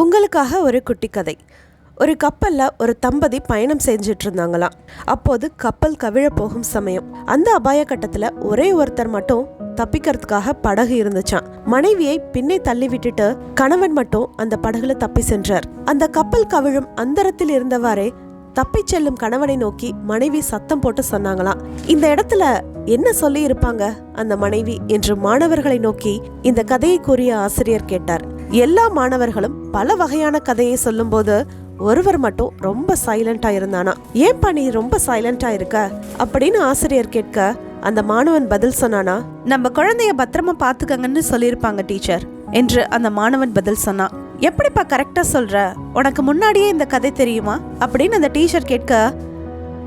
உங்களுக்காக ஒரு குட்டி கதை. ஒரு கப்பலில் ஒரு தம்பதி பயணம் செஞ்சுட்டு இருந்தாங்களாம் அப்போது கப்பல் கவிழ போகும் சமயம். அந்த அபாய கட்டத்தில் ஒரே ஒருத்தர் மட்டும் தப்பிக்கிறதுக்காக படகு இருந்துச்சான் மனைவியை பின்னே தள்ளி விட்டுட்டு கணவன் மட்டும் அந்த படகுல தப்பி சென்றார். அந்த கப்பல் கவிழும் அந்தரத்தில் இருந்தவாறே தப்பிச் செல்லும் கணவனை நோக்கி மனைவி சத்தம் போட்டு சொன்னாங்களாம் இந்த இடத்துல என்ன சொல்லி இருப்பாங்க அந்த மனைவி என்று மாணவர்களை நோக்கி இந்த கதையை கூறிய ஆசிரியர் கேட்டார். எல்லா மாணவர்களும் பல வகையான கதையை சொல்லும்போது ஒருவர் மட்டும் ரொம்ப சைலண்டா இருந்தானா? ஏன்பா நீ ரொம்ப சைலண்டா இருக்க? அப்படின்னு ஆசிரியர் கேட்க அந்த மாணவன் பதில் சொன்னானா நம்ம குழந்தைய பத்திரமா பாத்துக்கங்கன்னு சொல்லியிருப்பாங்க டீச்சர் என்று அந்த மாணவன் பதில் சொன்னான். எப்படிப்பா கரெக்டா சொல்ற? உனக்கு முன்னாடியே இந்த கதை தெரியுமா? அப்படின்னு அந்த டீச்சர் கேட்க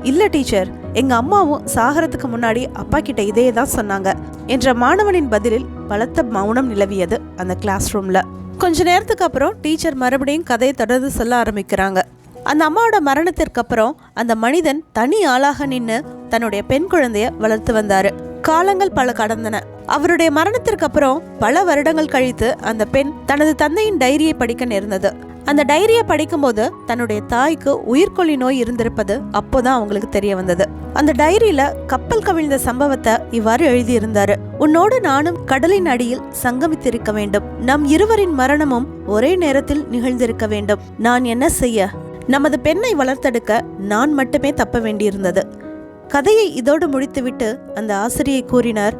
இல்ல டீச்சர். எங்கள் அம்மாவும் சாகரத்துக்கு முன்னாடி அப்பா கிட்ட இதே தான் சொன்னாங்க என்ற மாணவனின் பதிலில் பலத்த மௌனம் நிலவியது அந்த கிளாஸ் ரூமில் கொஞ்ச நேரத்துக்கு அப்புறம் டீச்சர் மறுபடியும் கதையை தொடர்ந்து சொல்ல ஆரம்பிக்கிறாங்க. அந்த அம்மாவோட மரணத்திற்கு அப்புறம் அந்த மனிதன் தனி ஆளாக நின்று தன்னுடைய பெண் குழந்தைய வளர்த்து வந்தார். காலங்கள் பல கடந்தன. அவருடைய மரணத்திற்கு அப்புறம் பல வருடங்கள் கழித்து அந்த பெண் தனது தந்தையின் டைரியை படிக்க நேர்ந்தது. அந்த டைரியை படிக்கும்போது தன்னுடைய தாய்க்கு உயிர்கொல்லி நோய் இருந்திருப்பது அப்போதான் அவங்களுக்கு தெரிய வந்தது. அந்த டைரியில கப்பல் கவிழ்ந்த சம்பவத்தை இவ்வாறு எழுதியிருந்தாரு. உன்னோடு நானும் கடலின் அடியில் சங்கமித்திருக்க வேண்டும். நம் இருவரின் மரணமும் ஒரே நேரத்தில் நிகழ்ந்திருக்க வேண்டும். நான் என்ன செய்ய? நமது பெண்ணை வளர்த்தெடுக்க நான் மட்டுமே தப்ப வேண்டியிருந்தது கதையை இதோடு முடித்துவிட்டு அந்த ஆசிரியை கூறினார்.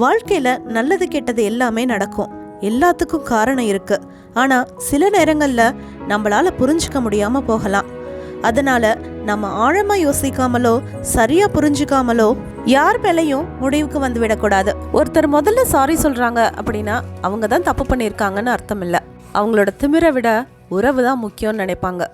வாழ்க்கையில நல்லது கெட்டது எல்லாமே நடக்கும். எல்லாத்துக்கும் காரணம் இருக்கு. ஆனா சில நேரங்கள்ல நம்மளால புரிஞ்சுக்க முடியாம போகலாம். அதனால நம்ம ஆழமா யோசிக்காமலோ சரியா புரிஞ்சுக்காமலோ யார் மேலையும் முடிவுக்கு வந்து விடக்கூடாது. ஒருத்தர் முதல்ல சாரி சொல்றாங்க அப்படின்னா அவங்க தான் தப்பு பண்ணியிருக்காங்கன்னு அர்த்தம் இல்லை. அவங்களோட திமிரை விட உறவு தான் முக்கியம்னு நினைப்பாங்க.